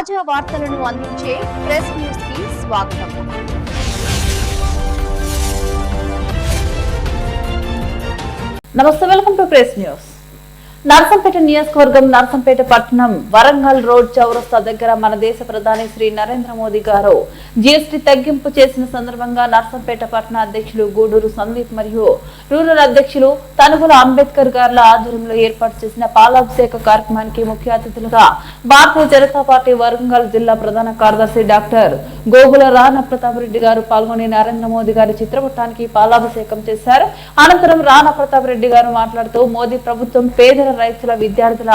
తాజా వార్తలను అందించే ప్రెస్ న్యూస్కి స్వాగతం. నమస్తే welcome to press news. Narsampet నియోజకవర్గం నర్సంపేట పట్టణం వరంగల్ రోడ్ చౌరస్తా దగ్గర మన దేశ ప్రధాని శ్రీ నరేంద్ర మోదీ గారు జీఎస్టీ తగ్గింపు చేసిన సందర్భంగా నర్సంపేట పట్టణ అధ్యక్షులు గూడూరు సందీప్ మరియు రూరల్ అధ్యక్షులు తనుగుల అంబేద్కర్ గారుల ఆధ్వర్యంలో ఏర్పాటు చేసిన పాలాభిషేక కార్యక్రమానికి ముఖ్య అతిథులుగా భారతీయ జనతా పార్టీ వరంగల్ జిల్లా ప్రధాన కార్యదర్శి డాక్టర్ గోగుల రాణ ప్రతాప్ రెడ్డి గారు పాల్గొని నరేంద్ర మోదీ గారి చిత్రపటానికి పాలాభిషేకం చేశారు. అనంతరం రాణా ప్రతాప్ రెడ్డి గారు మాట్లాడుతూ మోదీ ప్రభుత్వం పేదల రైతుల విద్యార్థుల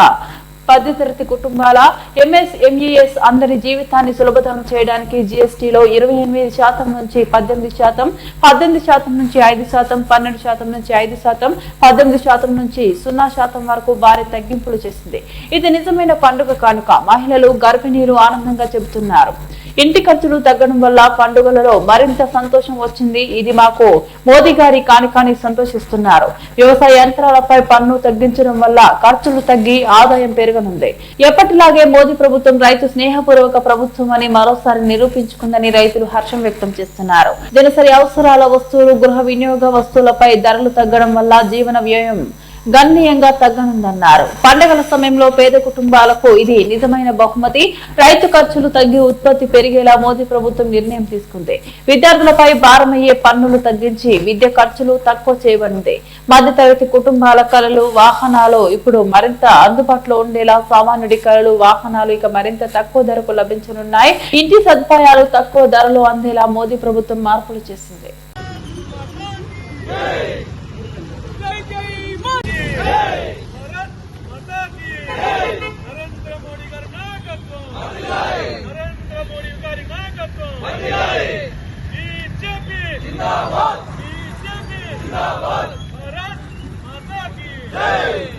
పద్దెతరగతి కుటుంబాల ఎంఎస్ ఎంఈఎస్ అందరి జీవితాన్ని సులభతరం చేయడానికి జీఎస్టీలో ఇరవై ఎనిమిది శాతం నుంచి పద్దెనిమిది శాతం పద్దెనిమిది శాతం నుంచి ఐదు శాతం పన్నెండు శాతం నుంచి ఐదు శాతం పద్దెనిమిది శాతం నుంచి సున్నా శాతం వరకు భారీ తగ్గింపులు చేసింది. ఇది నిజమైన పండుగ కానుక మహిళలు గర్భిణీలు ఆనందంగా చెబుతున్నారు. ఇంటి ఖర్చులు తగ్గడం వల్ల పండుగలలో మరింత సంతోషం వచ్చింది. ఇది మాకు మోదీ గారి కాని కాని సంతోషిస్తున్నారు. వ్యవసాయ యంత్రాలపై పన్ను తగ్గించడం వల్ల ఖర్చులు తగ్గి ఆదాయం పెరగనుంది. ఎప్పటిలాగే మోదీ ప్రభుత్వం రైతు స్నేహపూర్వక ప్రభుత్వం అని మరోసారి నిరూపించుకుందని రైతులు హర్షం వ్యక్తం చేస్తున్నారు. దినసరి అవసరాల వస్తువులు గృహ వినియోగ వస్తువులపై ధరలు తగ్గడం వల్ల జీవన వ్యయం గణనీయంగా తగ్గనుందన్నారు. పండగల సమయంలో పేద కుటుంబాలకు ఇది నిజమైన బహుమతి. రైతు ఖర్చులు తగ్గి ఉత్పత్తి పెరిగేలా మోదీ ప్రభుత్వం నిర్ణయం తీసుకుంది. విద్యార్థులపై భారమయ్యే పన్నులు తగ్గించి విద్య ఖర్చులు తక్కువ చేయబడింది. మధ్యతరగతి కుటుంబాల కళలు వాహనాలు ఇప్పుడు మరింత అందుబాటులో ఉండేలా సామాన్యుడి కళలు వాహనాలు ఇక మరింత తక్కువ ధరకు లభించనున్నాయి. ఇంటి సదుపాయాలు తక్కువ ధరలో అందేలా మోదీ ప్రభుత్వం మార్పులు చేసింది. Hey!